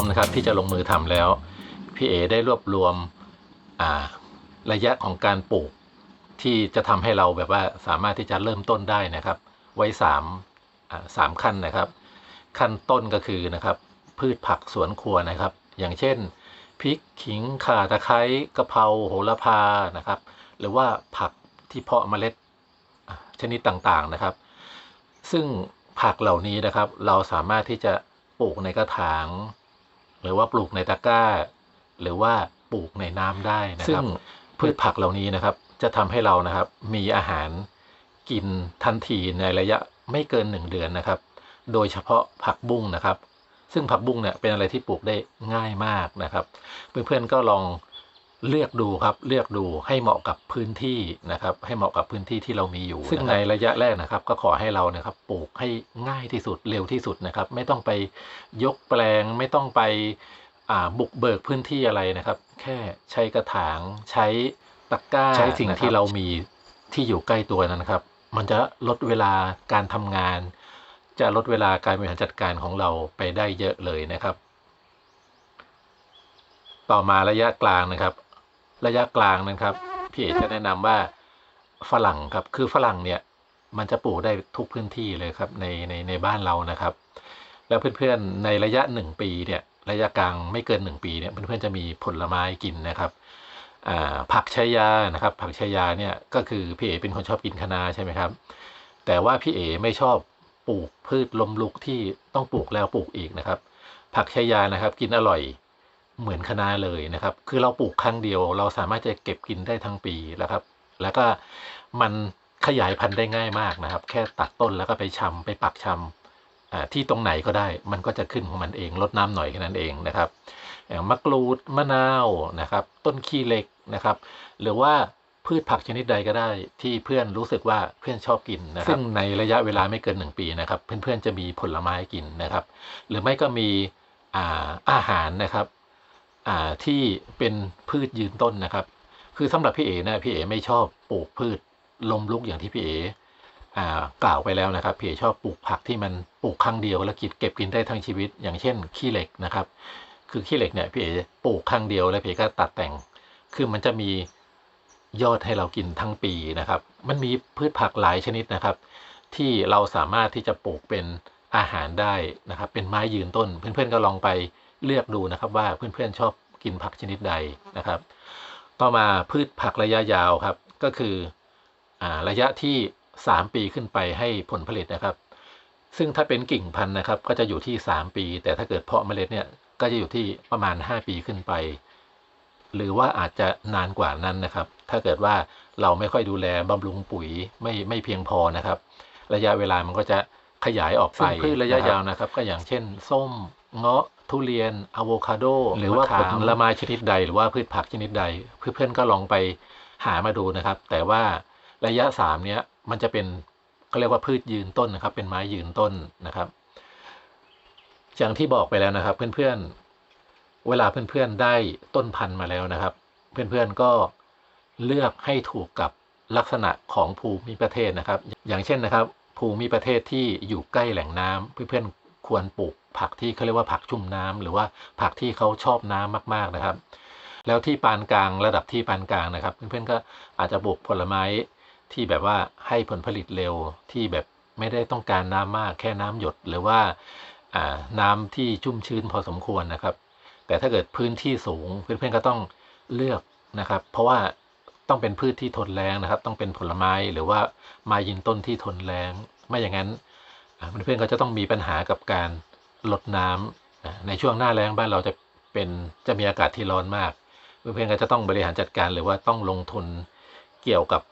มนะครับที่จะลงมือทำแล้ว พี่เอได้รวบรวมระยะของการปลูกที่จะทำให้เราแบบว่าสามารถที่จะเริ่มต้นได้นะครับ ไว้สามสามขั้นนะครับ ขั้นต้นก็คือนะครับพืชผักสวนครัวนะครับ อย่างเช่นพริกขิงข่าตะไคร้กะเพราโหระพานะครับ หรือว่าผักที่เพาะเมล็ดชนิดต่างๆนะครับ ซึ่งผักเหล่านี้นะครับ เราสามารถที่จะปลูกในกระถาง หรือว่าปลูกในตะกร้า หรือว่าปลูกในน้ำได้นะครับซึ่งพืชผักเหล่านี้นะครับ จะทำให้เรานะครับ มีอาหารกินทันทีในระยะไม่เกินหนึ่งเดือนนะครับ โดยเฉพาะผักบุ้งนะครับ ซึ่งผักบุ้งเนี่ยเป็นอะไรที่ปลูกได้ง่ายมากนะครับ เพื่อนๆก็ลอง เลือกดูครับเลือกดูให้เหมาะกับพื้นที่นะครับ ให้เหมาะกับพื้นที่ที่เรามีอยู่ ซึ่งในระยะแรกนะครับ ก็ขอให้เรานะครับปลูกให้ง่ายที่สุดเร็วที่สุดนะครับ ไม่ต้องไปยกแปลง ไม่ต้องไปอ่าบุกเบิกพื้นที่อะไรนะครับ แค่ใช้กระถางใช้ตะกร้าใช้สิ่งที่เรามีที่อยู่ใกล้ตัวนั้นนะครับ มันจะลดเวลาการทำงาน จะลดเวลาการบริหารจัดการของเราไปได้เยอะเลยนะครับ ต่อมาระยะกลางนะครับ ระยะกลางนะครับพี่เอกจะแนะนำว่าฝรั่งครับคือฝรั่งเนี่ยมันจะปลูกได้ทุกพื้นที่เลยครับในในในบ้านเรานะครับ แล้วเพื่อนๆในระยะหนึ่งปีเนี่ยระยะกลางไม่เกินหนึ่งปีเนี่ยเพื่อนๆจะมีผลไม้กินนะครับผักชายานะครับ ผักชายาเนี่ยก็คือพี่เอเป็นคนชอบกินคะน้าใช่ไหมครับ แต่ว่าพี่เอไม่ชอบปลูกพืชลมลุกที่ต้องปลูกแล้วปลูกอีกนะครับ ผักชายานะครับ กินอร่อย เหมือนคะน้าเลยนะครับ คือเราปลูกครั้งเดียว เราสามารถจะเก็บกินได้ทั้งปีแล้วครับ แล้วก็มันขยายพันธุ์ได้ง่ายมากนะครับ แค่ตัดต้นแล้วก็ไปชำไปปักชำอ่าที่ตรงไหนก็ได้ มันก็จะขึ้นของมันเองลดน้ำหน่อยแค่นั้นเองนะครับอย่างมะกรูดมะนาวนะครับ ต้นขี้เหล็กนะครับ หรือว่าพืชผักชนิดใดก็ได้ที่เพื่อนรู้สึกว่าเพื่อนชอบกินนะครับซึ่งในระยะเวลาไม่เกินหนึ่งปีนะครับ เพื่อนๆจะมีผลไม้กินนะครับ หรือไม่ก็มีอ่าอาหารนะครับ ที่เป็นพืชยืนต้นนะครับ คือสำหรับพี่เอนะพี่เอไม่ชอบปลูกพืชลมลุกอย่างที่พี่เออ่ากล่าวไปแล้วนะครับพี่เอชอบปลูกผักที่มันปลูกครั้งเดียวแล้วกินเก็บกินได้ทั้งชีวิต อย่างเช่นขี้เหล็กนะครับ คือขี้เหล็กเนี่ยพี่เอปลูกครั้งเดียวแล้วพี่เอก็ตัดแต่ง คือมันจะมียอดให้เรากินทั้งปีนะครับ มันมีพืชผักหลายชนิดนะครับ ที่เราสามารถที่จะปลูกเป็นอาหารได้นะครับ เป็นไม้ยืนต้น เพื่อนๆก็ลองไป เลือกดูนะครับว่าเพื่อนๆชอบกินผักชนิดใดนะครับ ต่อมาพืชผักระยะยาวครับ ก็คืออ่าระยะที่ 3 ปีขึ้นไปให้ผลผลิตนะครับ ซึ่งถ้าเป็นกิ่งพันธุ์นะครับ ก็จะอยู่ที่ 3 ปี แต่ถ้าเกิดเพาะเมล็ดเนี่ยก็จะอยู่ที่ประมาณ 5 ปีขึ้นไป หรือว่าอาจจะนานกว่านั้นนะครับ ถ้าเกิดว่าเราไม่ค่อยดูแลบำรุงปุ๋ยไม่ไม่เพียงพอนะครับ ระยะเวลามันก็จะขยายออกไปพืชระยะยาวนะครับ ก็อย่างเช่น ส้ม เงาะทุเรียนอะโวคาโด หรือว่าผลไม้ชนิดใด หรือว่าพืชผักชนิดใด เพื่อนๆก็ลองไปหามาดูนะครับ แต่ว่าระยะสามเนี้ยมันจะเป็นเขาเรียกว่าพืชยืนต้นนะครับ เป็นไม้ยืนต้นนะครับอย่างที่บอกไปแล้วนะครับ เพื่อนๆ เวลาเพื่อนๆได้ต้นพันธุ์มาแล้วนะครับ เพื่อนๆก็เลือกให้ถูกกับลักษณะของภูมิประเทศนะครับ อย่างเช่นนะครับ ภูมิประเทศที่อยู่ใกล้แหล่งน้ำเพื่อนๆควรปลูก ผักที่เขาเรียกว่าผักชุ่มน้ำหรือว่าผักที่เขาชอบน้ำมากๆนะครับ แล้วที่ปานกลางระดับที่ปานกลางนะครับ เพื่อนๆก็อาจจะปลูกผลไม้ที่แบบว่าให้ผลผลิตเร็วที่แบบไม่ได้ต้องการน้ำมากแค่น้ำหยดหรือว่าน้ำที่ชุ่มชื้นพอสมควรนะครับ แต่ถ้าเกิดพื้นที่สูง เพื่อนๆก็ต้องเลือกนะครับ เพราะว่าต้องเป็นพืชที่ทนแรงนะครับ ต้องเป็นผลไม้หรือว่าไม้ยืนต้นที่ทนแรงไม่อย่างนั้นอ่าเพื่อนๆก็จะต้องมีปัญหากับการ ลดน้ำอ่าในช่วงหน้าแล้งบ้านเราจะเป็นจะมีอากาศที่ร้อนมาก เพื่อนๆก็จะต้องบริหารจัดการหรือว่าต้องลงทุนเกี่ยวกับ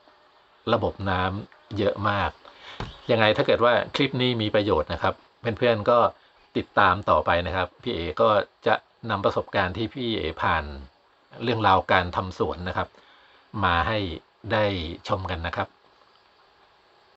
ระบบน้ำเยอะมาก ยังไงถ้าเกิดว่าคลิปนี้มีประโยชน์นะครับ เพื่อนๆก็ติดตามต่อไปนะครับ พี่เอก็จะนำประสบการณ์ที่พี่เอผ่านเรื่องราวการทำสวนนะครับ มาให้ได้ชมกันนะครับ